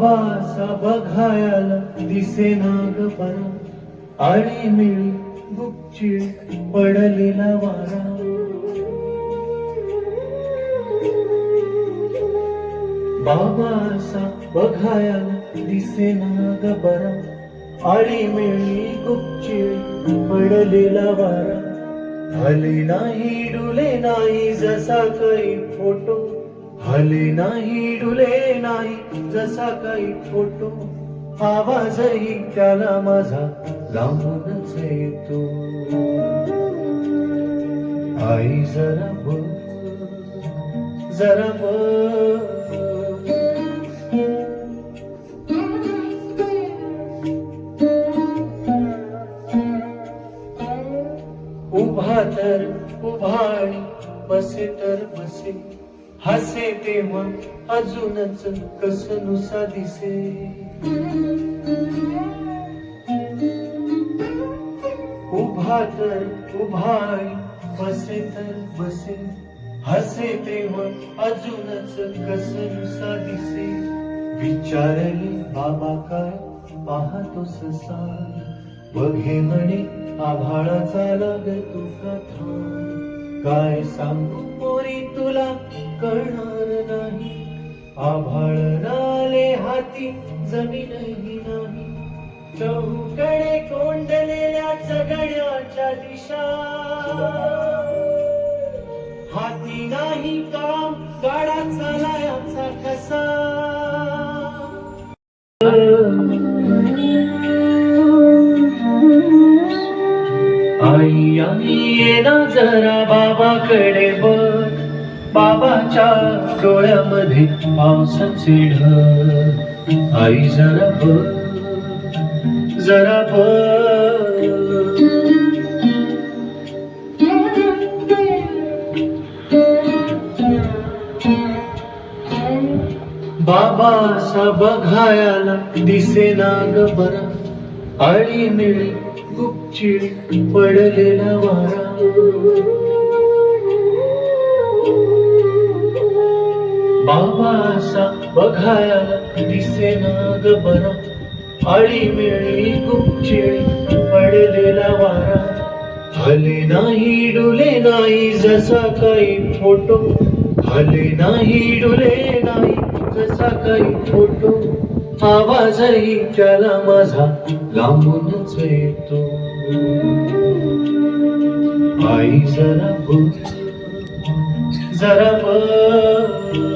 बाबाचा बघायला दिसे नाग बरा आळी मिळी गुपची पडलेला वारा. बाबासा बघायला दिसे नाग बरा आळी मिळी गुपची पडलेला वारा. हले नाही डुले नाही जसा काही फोटो. हले नाही डुले नाही जसा काही फोटो आवाजही त्याला माझा लांबूनच येतो. आई जरा बघ जरा बघ उभा तर उभा आणि बसे तर बसे. हसे तेव्हा अजूनच कस नुसा दिसे. उभा तर उभा बसे तर बसे. हसे तेव्हा अजूनच कस नुसा दिसे. विचारले बाबा काय पाहतो ससा. बघे म्हणे आभाळाचा लागतो कथा काय सांगू? पोरी तुला कळणार नाही. आभाळ नाले हाती जमीनही नाही. चौकडे कोंडलेल्या चगड्याच्या दिशा. हाती नाही काम गाडा चालायाचा कसा मैया ये ना जरा बाबाकडे बघ. बाबाच्या डोळ्यामध्ये पावसाचे ढ आई जरा बघ जरा बघ. बाबासा बघायला दिसेना ग बरा. आळी मिळी चिड पडलेला वारा. बाबासा बघायला दिसेना ग बरा. आळी मिळी गुपचिळ पडलेला वारा. हले नाही डुले नाही जसा काही फोटो. हले नाही डुले नाही जसा काही फोटो. आवाजही त्याला माझा लांबूनच येतो. आई जरा बघ जरा बघ